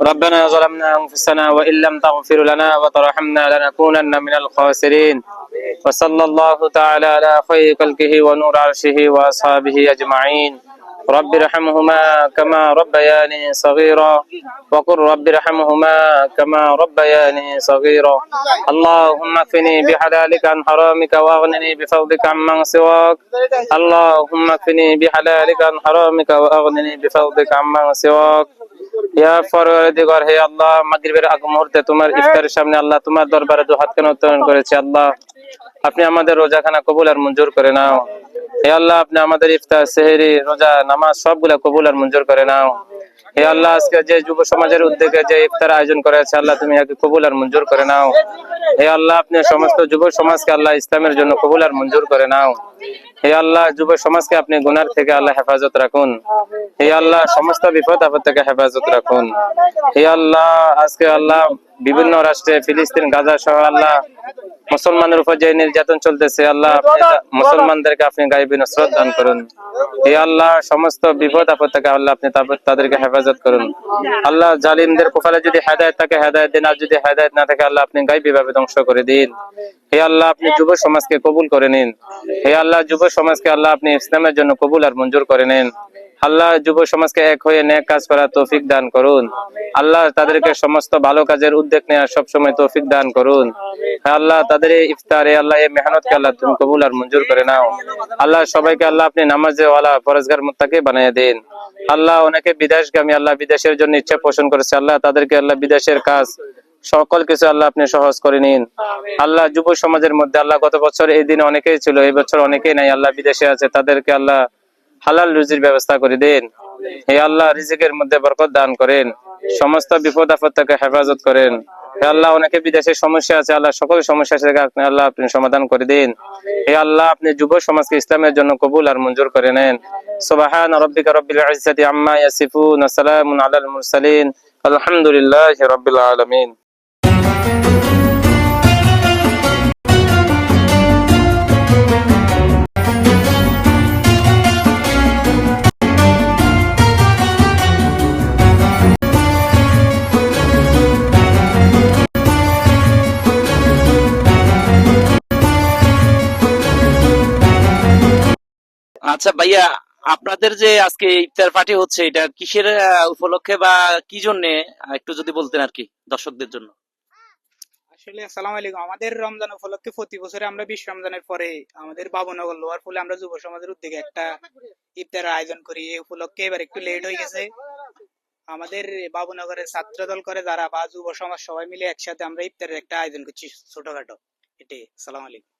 ربنا ظلمنا أنفسنا وإن لم تغفر لنا وترحمنا لنكونن من الخاسرين. وصلى الله تعالى على خير خلقه ونور عرشه وأصحابه أجمعين. رب ارحمهما كما ربياني صغيرا. وقل رب ارحمهما كما ربياني صغيرا. اللهم اكفني بحلالك عن حرامك وأغنني بفضلك عمن سواك. اللهم اكفني بحلالك عن حرامك وأغنني بفضلك عمن سواك. ইয়া পরওয়ারদিগার, হে আল্লাহ, মাগরিবের আগ মুহূর্তে তোমার ইফতারের সামনে আল্লাহ তোমার দরবারে দুহাত কেন উত্তোলন করেছে, আল্লাহ। আপনি আমাদের রোজাখানা কবুল আর মঞ্জুর করে নাও। হে আল্লাহ, আপনি আমাদের ইফতার, সেহরি, রোজা, নামাজ সবগুলা কবুল আর মঞ্জুর করে নাও। হে আল্লাহ, আজকে যে যুব সমাজের উদ্যোগে যে ইফতার আয়োজন করেছে, আল্লাহ তুমি একে কবুল আর মঞ্জুর করে নাও। হে আল্লাহ, আপনি সমস্ত যুব সমাজকে আল্লাহ ইসলামের জন্য কবুল আর মঞ্জুর করে নাও। হে আল্লাহ, যুব সমাজকে আপনি গুনার থেকে আল্লাহ হেফাজত রাখুন। হে আল্লাহ, সমস্ত বিপদ আপদ থেকে হেফাজত রাখুন। হে আল্লাহ, আজকে আল্লাহ বিভিন্ন রাষ্ট্রে, ফিলিস্তিন, গাজা সহ আল্লাহ মুসলমানের উপর যে নির্যাতন চলতেছে আল্লাহ মুসলমানদেরকে আপনি গাইবি নসরত দান করুন। হে আল্লাহ সমস্ত বিপদ আপদ থেকে আল্লাহ আপনি তাদেরকে হেফাজত করুন। আল্লাহ জালিমদের কপালে যদি হেদায়ত থাকে হেদায়ত দিন আর যদি হেদায়ত না থাকে আল্লাহ আপনি গাইবি ভাবে ধ্বংস করে দিন। হে আল্লাহ আপনি যুব সমাজকে কবুল করে নিন। হে আল্লাহ যুব সমাজকে আল্লাহ আপনি ইসলামের জন্য কবুল আর মঞ্জুর করে নিন। আল্লাহ যুব সমাজকে এক হয়ে নেক কাজ করার তৌফিক দান করুন। আল্লাহ তাদেরকে সমস্ত ভালো কাজের উদ্যোগ নেওয়ার সবসময় তৌফিক দান করুন। আল্লাহ তাদের ইফতারে, আল্লাহ এই মেহনতকে আল্লাহ তুমি কবুল আর মঞ্জুর করে নাও। আল্লাহ সবাইকে আল্লাহ আপনি নামাজে ওয়ালা পরেজগার মুত্তাকি বানিয়ে দিন। আল্লাহ অনেকে বিদেশগামী, আল্লাহ বিদেশের জন্য ইচ্ছা পোষণ করেছে। আল্লাহ তাদেরকে আল্লাহ বিদেশের কাজ, সকল কিছু আল্লাহ আপনি সহজ করে নিন। আল্লাহ যুব সমাজের মধ্যে, আল্লাহ গত বছর এই দিন অনেকেই ছিল, এই বছর অনেকেই নাই, আল্লাহ বিদেশে আছে, তাদেরকে আল্লাহ হালাল রুজির ব্যবস্থা করে দিন। হে আল্লাহ রিজিকের মধ্যে বরকত দান করেন। সমস্ত বিপদ আপদ থেকে হেফাজত করেন। হে আল্লাহ অনেকে বিদেশের সমস্যা আছে আল্লাহ সকল সমস্যা থেকে আপনি আল্লাহ আপনি সমাধান করে দিন। হে আল্লাহ আপনি যুব সমাজকে ইসলামের জন্য কবুল আর মঞ্জুর করে নেন। সুবহান রাব্বিকা রাব্বিল ইজ্জাতি আম্মা ইয়াসিফুন ওয়া সালামুন আলাল মুরসালিন। আলহামদুলিল্লাহি রাব্বিল আলামিন। আচ্ছা ভাইয়া, আপনাদের যে আজকে ইফতার পার্টি হচ্ছে, এটা কিসের উপলক্ষে বা কি জন্যে? একটু যদি বলতেন আর কি, দর্শকদের জন্য। আসলে, আসসালামু আলাইকুম। আমাদের রমজান উপলক্ষে প্রতি বছরে আমরা রমজানের পরে আমাদের বাবুনগর লোয়ার ফুলে আমরা যুব সমাজের উদ্যোগে একটা ইফতারের আয়োজন করি। এই উপলক্ষে এবার একটু লেট হয়ে গেছে। আমাদের বাবুনগরের ছাত্র দল করে যারা বা যুব সমাজ সবাই মিলে একসাথে আমরা ইফতারের একটা আয়োজন করছি ছোটখাটো। এটাই। আসসালামু আলাইকুম।